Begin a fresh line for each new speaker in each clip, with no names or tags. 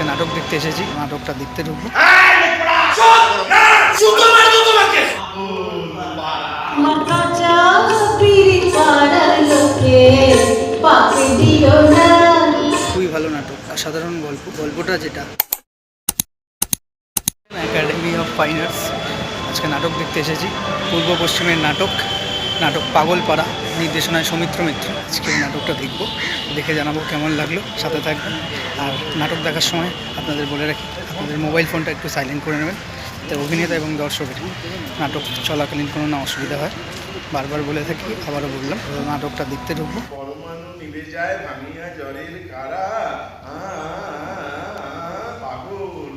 আজকে নাটক দেখতে এসেছি। নাটকটা দেখতে ঢুকবো। খুবই ভালো নাটক সাধারণ গল্প। গল্পটা যেটা। একাডেমি অফ ফাইন আর্টস আজকে নাটক দেখতে এসেছি। পূর্ব পশ্চিমের নাটক। নাটক পাগলপাড়া নির্দেশনায় সৌমিত্র মিত্র। আজকে এই নাটকটা দেখব দেখে জানাব কেমন লাগল সাথে থাকবেন। আর নাটক দেখার সময় আপনাদের বলে রাখি আপনাদের মোবাইল ফোনটা একটু সাইলেন্ট করে নেবেন যাতে অভিনেতা এবং দর্শকের নাটক চলাকালীন কোনো না অসুবিধা হয়। বারবার বলে থাকি আবারও বললাম নাটকটা দেখতে ঢুকবো।
জলের কারা পাগল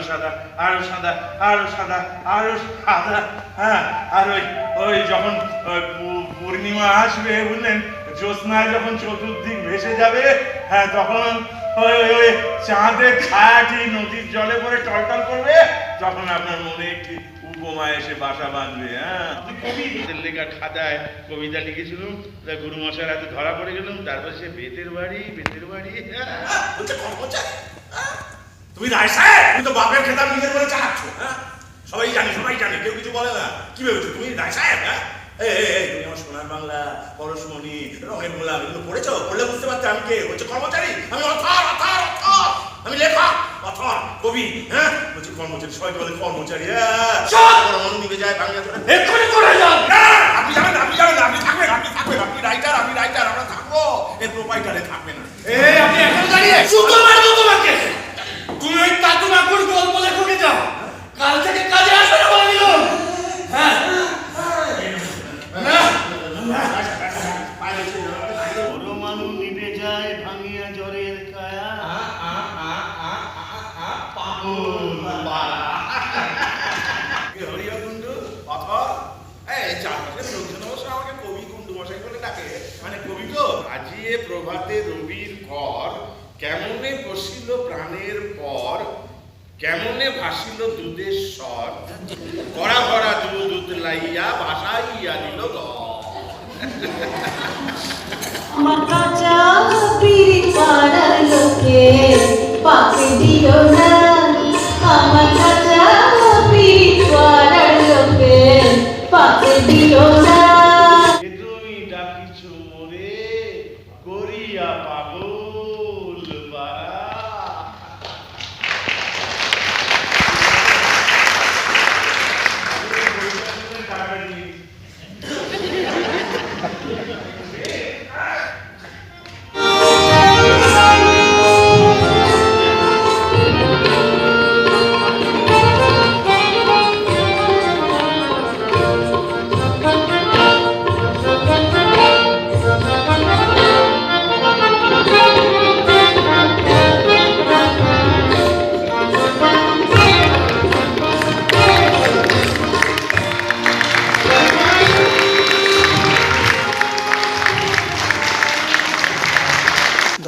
আরও সাদা আরও সাদা আরও সাদা আরও সাদা। হ্যাঁ আর ওই ওই যখন পূর্ণিমা আসবে বুঝলেন জ্যোৎস্নায় যখন চতুর্দিক ভেসে যাবে হ্যাঁ তখন ওই ওই ওই চাঁদের ছায়াটি নদীর জলে পরে টলটল করবে তখন আপনার মনে একটি উপমা এসে বাসা বাঁধবে হ্যাঁ। লেখা খাতায় কবিতা লিখেছিলাম তা গুরু মশাইয়ের হাতে ধরা পড়ে গেলাম তারপর সে বেতের বাড়ি বেতের বাড়ি। হ্যাঁ।
তুমি রায় সাহেব তুমি তো বাপের খেতাব নিজের করে চালাচ্ছ হ্যাঁ? সবাই জানি সবাই জানে কেউ কিছু বলে না। কি ভেবেছো তুমি রায় সাহেব হ্যাঁ? তুমি আমার সোনার বাংলা পরশমণি রঙের এগুলো পড়েছো? পড়লে বুঝতে পারতে আমি কে? হচ্ছে কর্মচারী। আমি অথর অথর অথর। আমি লেখক অথর কবি হ্যাঁ? বলছি কর্মচারী সবাই বলে কর্মচারী হ্যাঁ? পরমাণু নিভে যায় বাংলা এক্ষুনি করে যান? আপনি জানেন আপনি জানেন আপনি থাকবেন আপনি থাকবেন আপনি রাইটার আমি রাইটার আমরা থাকব। প্রোপাইটারে থাকবে না।
এই আপনি এখন দাঁড়িয়ে। শুধু মারবো তোমাকে! তুমি ওই তাতু মাকুর গল্প লেখকে যাও কাল থেকে কাজে আসবে না বলে দিল। হ্যাঁ।
ডাকে মানে কবি তো
আজিয়ে প্রভাতে রবির কর কেমনে বসিল প্রাণের পর কেমনে ভাসিল দুধের স্বর? কড়া ভরা দুধ উতলাইয়া ভাসাইয়া দিল
পিড়ি পাড়ার লোকে দিও না আমার কাঁচা পিড়ি পাড়ার লোকে পাপে দিও না
তুমি ডাকিছ মোরে করিয়া পাগল।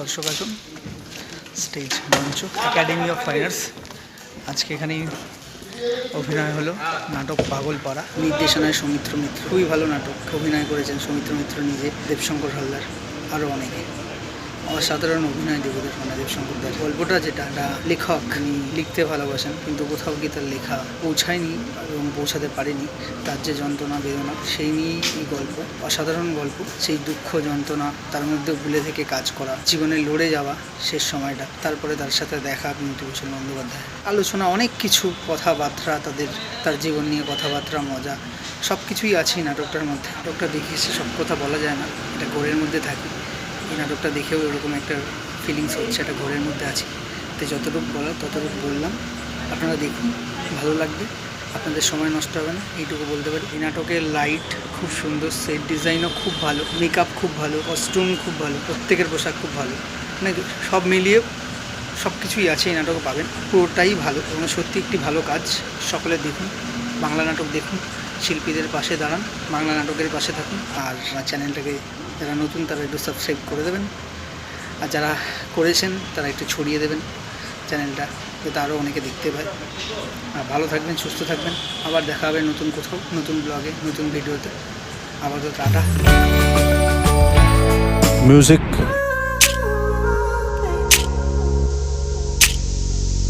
দর্শক আসুন। স্টেজ মঞ্চ একাডেমি অফ ফাইন আর্টস আজকে এখানে অভিনয় হলো নাটক পাগলপাড়া। নির্দেশনায় সৌমিত্র মিত্র। খুবই ভালো নাটক। অভিনয় করেছেন সৌমিত্র মিত্র নিজে, দেবশঙ্কর হালদার, আরও অনেকে। অসাধারণ অভিনয় মানে দেবশঙ্কর দাস গল্পটা যেটা, একটা লেখক, তিনি লিখতে ভালোবাসেন, কিন্তু কোথাও গিয়ে তার লেখা পৌঁছায়নি এবং পৌঁছাতে পারেনি। তার যে যন্ত্রণা, বেদনা, সেই নিয়েই এই গল্প। অসাধারণ গল্প। সেই দুঃখ, যন্ত্রণা, তার মধ্যে ভুলে থেকে কাজ করা, জীবনে লড়ে যাওয়া শেষ সময়টা। তারপরে তার সাথে দেখা বিভূতিভূষণ বন্দ্যোপাধ্যায়। আলোচনা, অনেক কিছু কথাবার্তা তাদের, তার জীবন নিয়ে কথাবার্তা, মজা সব কিছুই আছে নাটকটার মধ্যে। নাটকটা দেখে সে সব কথা বলা যায় না। এটা ঘোরের মধ্যে থাকি। এই নাটকটা দেখেও এরকম একটা ফিলিংস হচ্ছে, একটা ঘরের মধ্যে আছে। তো যতটুকু বলার ততটুকু বললাম। আপনারা দেখুন, ভালো লাগবে। আপনাদের সময় নষ্ট হবে না, এইটুকু বলতে পারি। এই নাটকের লাইট খুব সুন্দর সেট ডিজাইনও খুব ভালো মেকআপ খুব ভালো কস্টিউম খুব ভালো, প্রত্যেকের পোশাক খুব ভালো। মানে সব মিলিয়ে সব কিছুই আছে এই নাটকে পাবেন। পুরোটাই ভালো এবং সত্যি একটি ভালো কাজ। সকলে দেখুন, বাংলা নাটক দেখুন, শিল্পীদের পাশে দাঁড়ান, বাংলা নাটকের পাশে থাকুন, আর চ্যানেলটাকে যারা নতুন, তারা একটু সাবস্ক্রাইব করে দেবেন। আর যারা করেছেন, তারা একটু ছড়িয়ে দেবেন চ্যানেলটা, যাতে আরও অনেকে দেখতে পায়। আর ভালো থাকবেন, সুস্থ থাকবেন। আবার দেখা হবে নতুন কোথাও, নতুন ব্লগে নতুন ভিডিওতে আবার তো টাটা।
Music